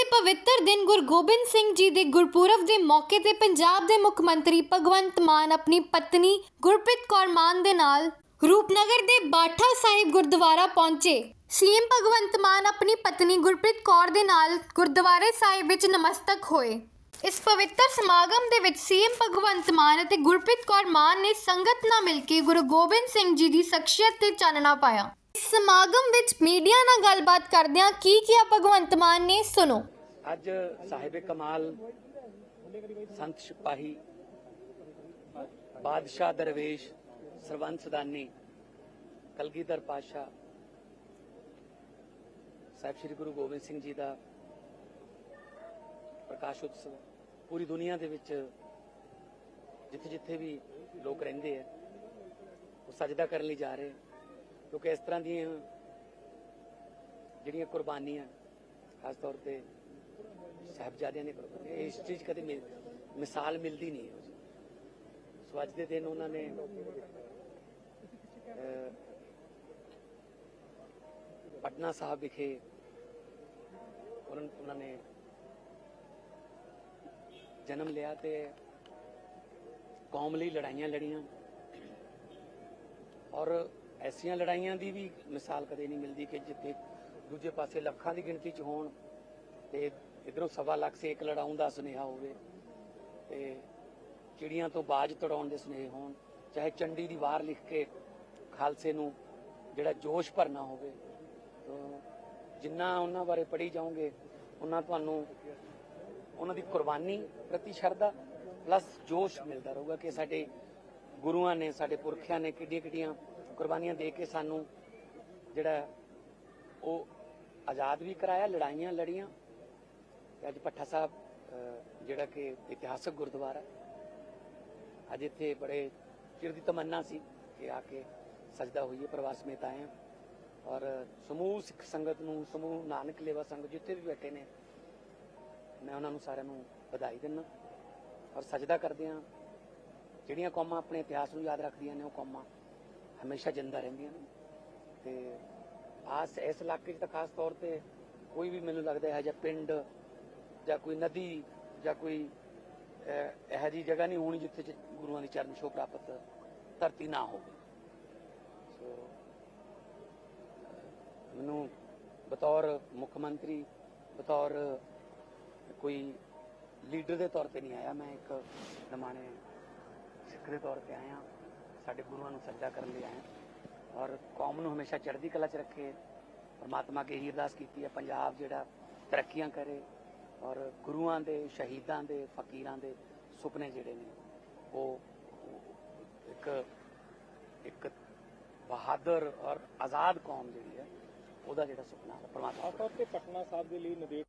ਦੇ ਪਵਿੱਤਰ ਦਿਨ ਗੁਰੂ ਗੋਬਿੰਦ ਸਿੰਘ ਜੀ ਦੇ ਗੁਰਪੁਰਬ ਦੇ ਮੌਕੇ ਤੇ ਪੰਜਾਬ ਦੇ ਮੁੱਖ ਮੰਤਰੀ ਭਗਵੰਤ ਮਾਨ ਆਪਣੀ ਪਤਨੀ ਗੁਰਪ੍ਰੀਤ ਕੌਰ ਮਾਨ ਦੇ ਨਾਲ ਰੂਪਨਗਰ ਦੇ ਬਾਠਾ ਸਾਹਿਬ ਗੁਰਦੁਆਰਾ ਪਹੁੰਚੇ। ਸੀਐਮ ਭਗਵੰਤ ਮਾਨ ਆਪਣੀ ਪਤਨੀ ਗੁਰਪ੍ਰੀਤ ਕੌਰ ਦੇ ਨਾਲ ਗੁਰਦੁਆਰੇ ਸਾਹਿਬ ਵਿੱਚ ਨਮਸਤਕ ਹੋਏ। ਇਸ ਪਵਿੱਤਰ ਸਮਾਗਮ ਦੇ ਵਿੱਚ ਸੀਐਮ ਭਗਵੰਤ ਮਾਨ ਅਤੇ ਗੁਰਪ੍ਰੀਤ ਕੌਰ ਮਾਨ ਨੇ ਸੰਗਤ ਨਾਲ ਮਿਲ ਕੇ ਗੁਰੂ ਗੋਬਿੰਦ ਸਿੰਘ ਜੀ ਦੀ ਸ਼ਖਸੀਅਤ ਤੇ ਚਾਨਣਾ ਪਾਇਆ। ਸਮਾਗਮ ਵਿੱਚ ਮੀਡੀਆ ਨਾਲ ਗੱਲਬਾਤ ਕਰਦਿਆਂ ਕੀ ਕਿਹਾ ਭਗਵੰਤ ਮਾਨ ਨੇ, ਸੁਣੋ। ਅੱਜ ਸਾਹਿਬ ਕਮਾਲ, ਸੰਤ ਸਿਪਾਹੀ, ਬਾਦਸ਼ਾਹ ਦਰਵੇਸ਼ ਸਰਵੰਤ ਸਦਾਨੀ ਕਲਗੀਧਰ ਪਾਸ਼ਾ ਸਾਹਿਬ ਸ੍ਰੀ ਗੁਰੂ ਗੋਬਿੰਦ ਸਿੰਘ ਜੀ ਦਾ ਪ੍ਰਕਾਸ਼ ਉਤਸਵ, ਪੂਰੀ ਦੁਨੀਆ ਦੇ ਵਿੱਚ ਜਿੱਥੇ ਜਿੱਥੇ ਵੀ ਲੋਕ ਰਹਿੰਦੇ ਆ, ਉਹ ਸਜਦਾ ਕਰਨ ਲਈ ਜਾ ਰਹੇ ਕਿਉਂਕਿ ਇਸ ਤਰ੍ਹਾਂ ਦੀਆਂ ਜਿਹੜੀਆਂ ਕੁਰਬਾਨੀਆਂ, ਖਾਸ ਤੌਰ ਤੇ ਸਾਹਿਬਜ਼ਾਦਿਆਂ ਨੇ ਕੁਰਬਾਨੀਆਂ ਇਹ ਇਸ ਚੀਜ਼ ਕਦੇ ਮਿਲ- ਮਿਸਾਲ ਮਿਲਦੀ ਨਹੀਂ ਸੋ ਅੱਜ ਦੇ ਦਿਨ ਉਹਨਾਂ ਨੇ ਪਟਨਾ ਸਾਹਿਬ ਵਿਖੇ ਉਹਨਾਂ ਉਹਨਾਂ ਨੇ ਜਨਮ ਲਿਆ ਤੇ ਕੌਮ ਲਈ ਲੜਾਈਆਂ ਲੜੀਆਂ। ਔਰ ਐਸੀਆਂ ਲੜਾਈਆਂ ਦੀ ਵੀ ਮਿਸਾਲ ਕਦੇ ਨਹੀਂ ਮਿਲਦੀ ਕਿ ਜਿੱਥੇ ਦੂਜੇ ਪਾਸੇ ਲੱਖਾਂ ਦੀ ਗਿਣਤੀ 'ਚ ਹੋਣ ਤੇ ਇਧਰੋਂ ਸਵਾ ਲੱਖ ਸੇ ਇੱਕ ਲੜਾਉਣ ਦਾ ਸੁਨੇਹਾ ਹੋਵੇ ਤੇ ਚਿੜੀਆਂ ਤੋਂ ਬਾਜ ਤੜਾਉਣ ਦੇ ਸੁਨੇਹੇ ਹੋਣ, ਚਾਹੇ ਚੰਡੀ ਦੀ ਵਾਰ ਲਿਖ ਕੇ ਖਾਲਸੇ ਨੂੰ ਜਿਹੜਾ ਜੋਸ਼ ਭਰਨਾ ਹੋਵੇ ਜਿੰਨਾ ਉਹਨਾਂ ਬਾਰੇ ਪੜ੍ਹੀ ਜਾਓਗੇ, ਉਹਨਾਂ ਤੁਹਾਨੂੰ ਉਹਨਾਂ ਦੀ ਕੁਰਬਾਨੀ ਪ੍ਰਤੀ ਸ਼ਰਧਾ ਪਲੱਸ ਜੋਸ਼ ਮਿਲਦਾ ਰਹੂਗਾ ਕਿ ਸਾਡੇ ਗੁਰੂਆਂ ਨੇ, ਸਾਡੇ ਪੁਰਖਿਆਂ ਨੇ ਕਿੱਡੀਆਂ ਕਿੱਡੀਆਂ ਕੁਰਬਾਨੀਆਂ ਦੇ ਕੇ ਸਾਨੂੰ ਜਿਹੜਾ ਉਹ ਆਜ਼ਾਦ ਵੀ ਕਰਾਇਆ, ਲੜਾਈਆਂ ਲੜੀਆਂ। ਤੇ ਅੱਜ ਪੱਠਾ ਸਾਹਿਬ ਜਿਹੜਾ ਕਿ ਇਤਿਹਾਸਕ ਗੁਰਦੁਆਰਾ ਅੱਜ ਇੱਥੇ ਬੜੇ ਚਿਰ ਦੀ ਤਮੰਨਾ ਸੀ ਕਿ ਆ ਕੇ ਸਜਦਾ ਹੋਈਏ, ਪ੍ਰਵਾਸ ਮੇਂ ਆਏ ਹਾਂ। ਔਰ ਸਮੂਹ ਸਿੱਖ ਸੰਗਤ ਨੂੰ, ਸਮੂਹ ਨਾਨਕ ਲੇਵਾ ਸੰਗਤ ਜਿੱਥੇ ਵੀ ਬੈਠੇ ਨੇ, ਮੈਂ ਉਹਨਾਂ ਨੂੰ ਸਾਰਿਆਂ ਨੂੰ ਵਧਾਈ ਦਿੰਦਾ। ਔਰ ਸਜਦਾ ਕਰਦੇ ਹਾਂ। ਜਿਹੜੀਆਂ ਕੌਮਾਂ ਆਪਣੇ ਇਤਿਹਾਸ ਨੂੰ ਯਾਦ ਰੱਖਦੀਆਂ ਨੇ, ਉਹ ਕੌਮਾਂ ਹਮੇਸ਼ਾ ਜਿੰਦਾ ਰਹਿੰਦੀਆਂ ਨੇ। ਤੇ ਆਸ ਇਸ ਇਲਾਕੇ 'ਚ ਤਾਂ ਖਾਸ ਤੌਰ ਤੇ ਕੋਈ ਵੀ ਮੈਨੂੰ ਲੱਗਦਾ ਹੈ ਜਾਂ ਪਿੰਡ ਜਾਂ ਕੋਈ ਨਦੀ ਜਾਂ ਕੋਈ ਇਹੋ ਜਿਹੀ ਜਗ੍ਹਾ ਨਹੀਂ ਹੋਣੀ ਜਿੱਥੇ ਗੁਰੂਆਂ ਦੀ ਚਰਨ ਛੋਹ ਪ੍ਰਾਪਤ ਧਰਤੀ ਨਾ ਹੋਵੇ। ਸੋ ਮੈਨੂੰ ਬਤੌਰ ਮੁੱਖ ਮੰਤਰੀ ਬਤੌਰ ਕੋਈ ਲੀਡਰ ਦੇ ਤੌਰ ਤੇ ਨਹੀਂ ਆਇਆ। ਮੈਂ ਇੱਕ ਨਮਾਣੇ ਸਿੱਖ ਦੇ ਤੌਰ ਤੇ ਆਇਆ। ਸਾਡੇ ਗੁਰੂਆਂ ਨੂੰ ਸਜਦਾ ਕਰਨ ਲਈ ਆਇਆ ਔਰ ਕੌਮ ਨੂੰ ਹਮੇਸ਼ਾ ਚੜ੍ਹਦੀ ਕਲਾ 'ਚ ਰੱਖੇ। ਪਰਮਾਤਮਾ ਕੇ ਇਹੀ ਅਰਦਾਸ ਕੀਤੀ ਹੈ ਪੰਜਾਬ ਜਿਹੜਾ ਤਰੱਕੀਆਂ ਕਰੇ ਔਰ ਗੁਰੂਆਂ ਦੇ ਸ਼ਹੀਦਾਂ ਦੇ ਫਕੀਰਾਂ ਦੇ ਸੁਪਨੇ ਜਿਹੜੇ ਨੇ ਉਹ ਇੱਕ ਇੱਕ ਬਹਾਦਰ ਔਰ ਆਜ਼ਾਦ ਕੌਮ ਜਿਹੜੀ ਹੈ ਉਹਦਾ ਜਿਹੜਾ ਸੁਪਨਾ ਹੈ ਪਰਮਾਤਮਾ ਖਾਸ ਤੌਰ ਤੇ ਪਟਨਾ ਸਾਹਿਬ ਦੇ ਲਈ ਨਦੇੜ